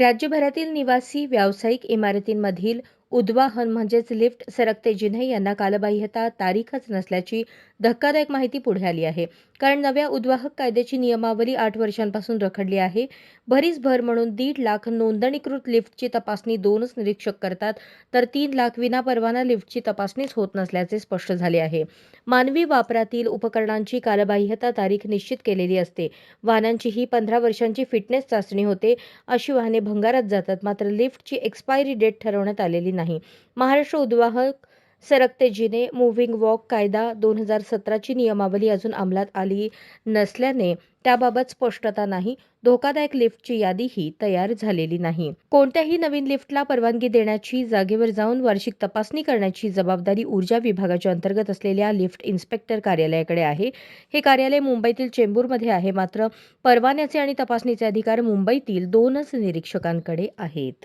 राज्यभरातील निवासी व्यावसायिक इमारतींमधील उद्वाहन म्हणजेच लिफ्ट सरकते जिन्हे यांना कालबाह्यता तारीखच नसल्याची धक्कादायक माहिती पुढे आली आहे. कारण नव्या उद्वाहक कायद्याची नियमावली आठ वर्षांपासून रखडली आहे. भरीस भर म्हणून दीड लाख नोंदणीकृत लिफ्टची तपासणी दोनच निरीक्षक करतात तर तीन लाख विनापरवाना लिफ्टची तपासणीच होत नसल्याचे स्पष्ट झाले आहे. मानवी वापरातील उपकरणांची कालबाह्यता तारीख निश्चित केलेली असते. वाहनांची ही पंधरा वर्षांची फिटनेस चाचणी होते. अशी वाहने भंगारात जातात मात्र लिफ्टची एक्सपायरी डेट ठरवण्यात आलेली नाही नाही. महाराष्ट्र उद्वाहक सरकते जिने मुव्हिंग वॉक कायदा दोन हजार सतराची नियमावली अजून अंमलात आली नसल्याने त्याबाबत स्पष्टता नाही. धोकादायक लिफ्टची यादीही तयार झालेली नाही. कोणत्याही नवीन लिफ्टला परवानगी देण्याची जागेवर जाऊन वार्षिक तपासणी करण्याची जबाबदारी ऊर्जा विभागाच्या अंतर्गत असलेल्या लिफ्ट इन्स्पेक्टर कार्यालयाकडे आहे. हे कार्यालय मुंबईतील चेंबूरमध्ये आहे. मात्र परवान्याचे आणि तपासणीचे अधिकार मुंबईतील दोनच निरीक्षकांकडे आहेत.